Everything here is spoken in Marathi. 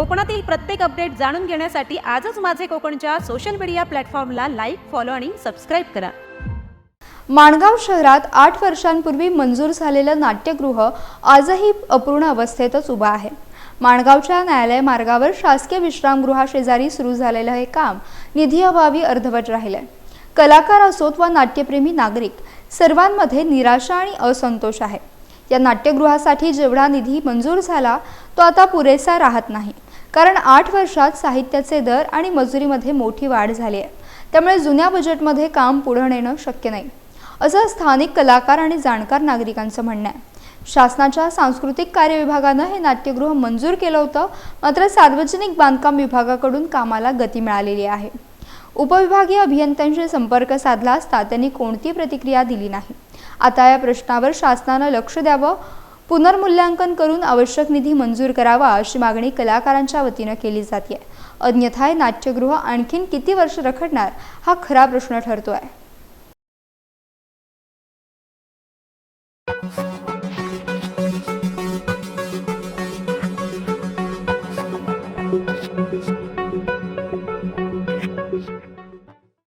कोकणातील प्रत्येक अपडेट जाणून घेण्यासाठी आजच माझे कोकणच्या सोशल मीडिया प्लॅटफॉर्मला लाईक फॉलो आणि सबस्क्राईब करा. माणगाव शहरात आठ वर्षांपूर्वी मंजूर झालेलं नाट्यगृह आजही अपूर्ण अवस्थेतच उभं आहे. माणगावच्या न्यायालय मार्गावर शासकीय विश्रामगृहाशेजारी सुरू झालेलं हे काम निधीअभावी अर्धवट राहिलंय. कलाकार असोत वा नाट्यप्रेमी नागरिक सर्वांमध्ये निराशा आणि असंतोष आहे. या नाट्यगृहासाठी जेवढा निधी मंजूर झाला तो आता पुरेसा राहत नाही. कारण आठ वर्षात साहित्याचे दर आणि मजुरीमध्ये मोठी वाढ झाली आहे. त्यामुळे जुन्या बजेटमध्ये काम पुढं नेणं शक्य नाही. असं स्थानिक कलाकार आणि जाणकार नागरिकांचं म्हणणं आहे. शासनाच्या सांस्कृतिक कार्य विभागानं हे नाट्यगृह मंजूर केलं होतं मात्र सार्वजनिक बांधकाम विभागाकडून कामाला गती मिळालेली आहे. उपविभागीय अभियंत्यांशी संपर्क साधला असता त्यांनी कोणती प्रतिक्रिया दिली नाही. आता या प्रश्नावर शासनानं लक्ष द्यावं पुनर्मूल्यांकन करून आवश्यक निधी मंजूर करावा अशी मागणी कलाकारांच्या वतीनं केली जाते अन्यथा हे नाट्यगृह आणखीन किती वर्ष रखडणार हा खरा प्रश्न ठरतो आहे